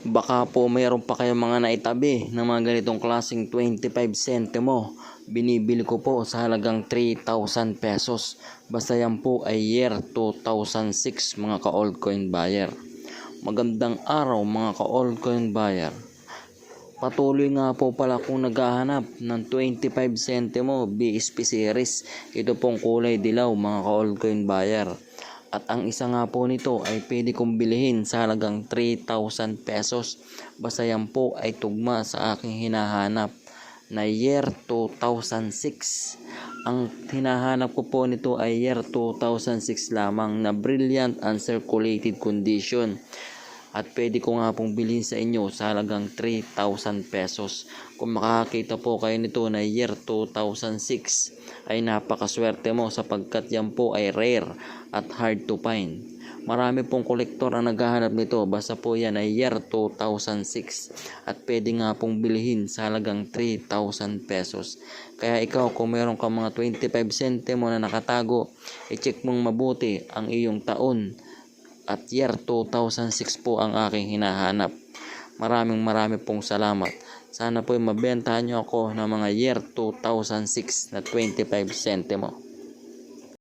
Baka po mayroon pa kayong mga naitabi ng mga ganitong klaseng 25 centimo. Binibili ko po sa halagang 3,000 pesos. Basta yan po ay year 2006 mga ka-old coin buyer. Magandang araw mga ka-old coin buyer. Patuloy nga po pala kung naghahanap ng 25 centimo BSP series. Ito pong kulay dilaw mga ka-old coin buyer. At ang isa nga po nito ay pwede kong bilhin sa halagang 3,000 pesos. Basta yan po ay tugma sa aking hinahanap na year 2006. Ang hinahanap ko po nito ay year 2006 lamang na brilliant and circulated condition. At pwede ko nga pong bilhin sa inyo sa halagang 3,000 pesos. Kung makakita po kayo nito na year 2006 ay napakaswerte mo sapagkat yan po ay rare at hard to find. Marami pong kolektor ang naghahanap nito basta po yan ay year 2006 at pwede nga pong bilhin sa halagang 3,000 pesos. Kaya ikaw kung meron ka mga 25 centimo na nakatago, i-check mong mabuti ang iyong taon at year 2006 po ang aking hinahanap. Maraming marami pong salamat. Sana po mabentahan nyo ako ng mga year 2006 na 25 centimo.